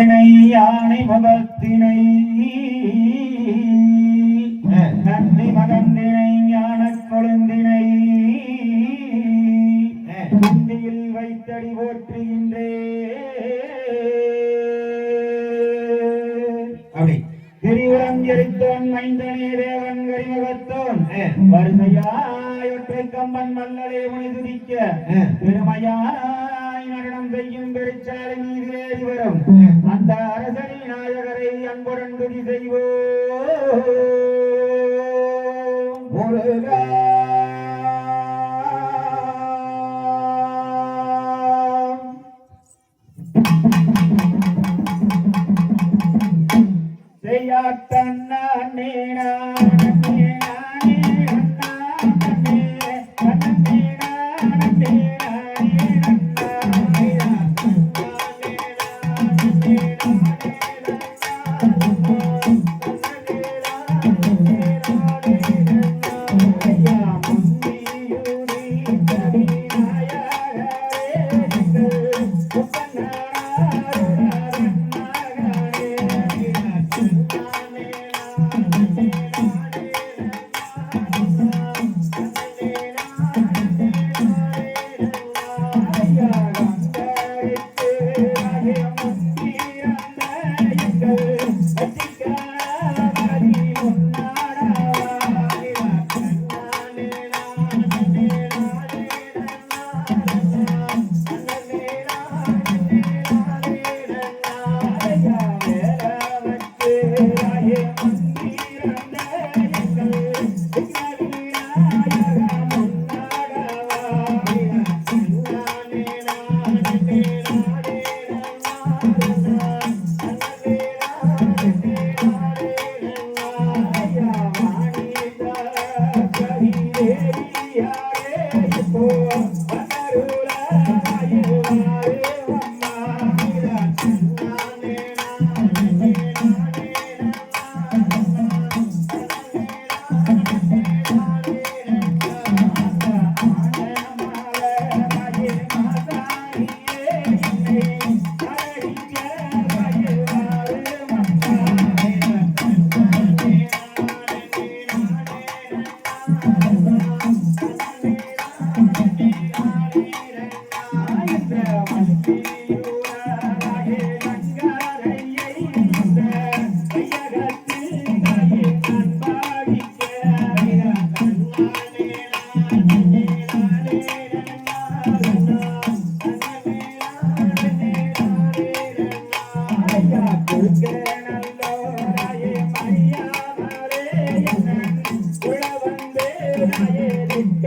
யானை முகத்தினை நன்றி மகந்தினை ஞான கொழுந்தினை. நந்தியில் வைத்தடி போற்றுகின்றே. திரிபுரம் எரித்தோன் மைந்தனே தேவன் கரிமுகத்தோன். வரிசையாயொற்றை கம்பன் மல்லலே முனிதுதிக்க பெருமையாய் செய்யும் பெருச்சாலை மீது ஏறி வரும். அந்த அரசனை நாயகரை அன்புடன் துதி செய்வோம். முருகா.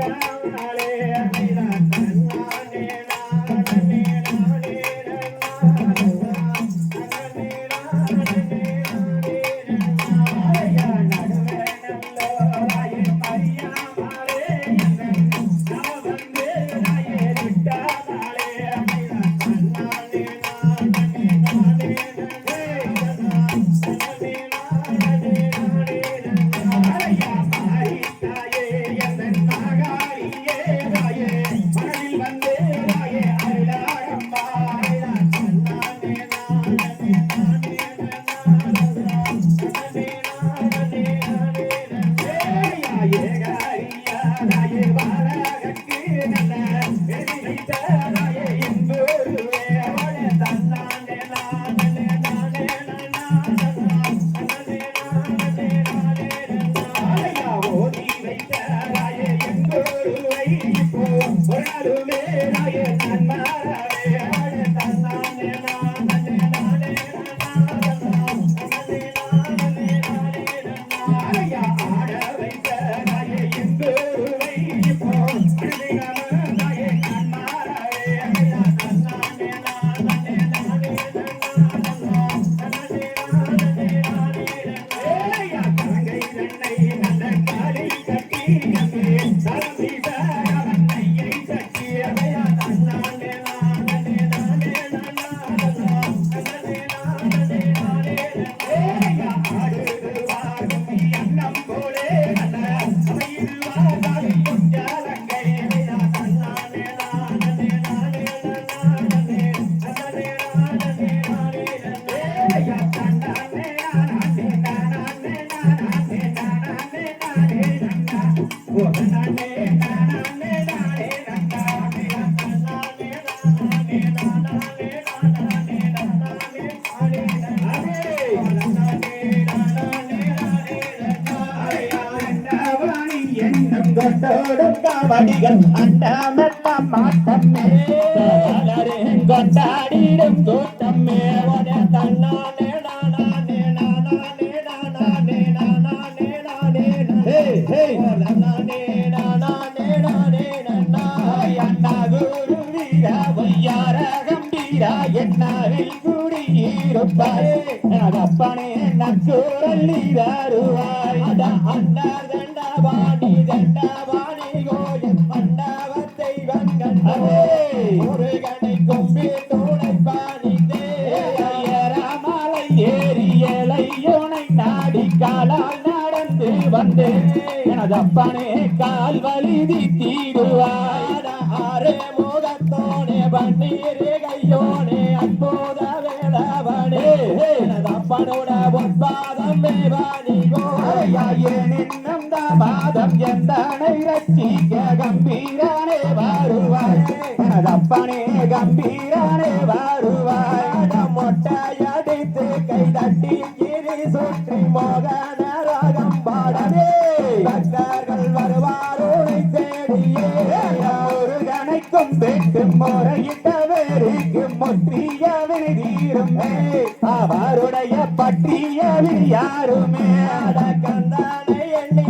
Yeah. Exatamente. வடிகள் காவடிகள் அண்டமெல்லாம் மாட்டமே கொண்டாடிடும் கூட்டமே தன்னானே நானே நானே நானே நானே நானே நானே என்னாவில் அப்பனே நக்கூரல்லி தருவாய் அண்ணா தண்டபாணி தண்டபாணி நடந்து எனது அப்பனே கால் வலிதி தீடுவார ஆரே முகத்தோனே பன்னீர் கையோனே அற்போத வேளவனே. எனது அப்பனோட பொற்பாதம் மேவானிகோ என்னும் பாதம் எந்தனை ரட்சிக்க கம்பீரனே வருவாய். எனது அப்பனே கம்பீரனே வருவாய். மொட்டையடித்து கை தட்டி கிரி சுற்றி மோகன் கணைக்கும் வெட்டு விருதீரும் அவருடைய பற்றிய யாருமே அடக்கந்தானே எண்ணி.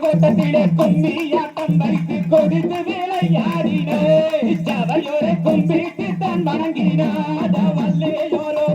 கூட்டத்திலே கும்மியாட்டம் வைத்து கொதித்து விளையாடினே சபையோரை கும்பிட்டு தான் வணங்கினாத வல்லையோரோ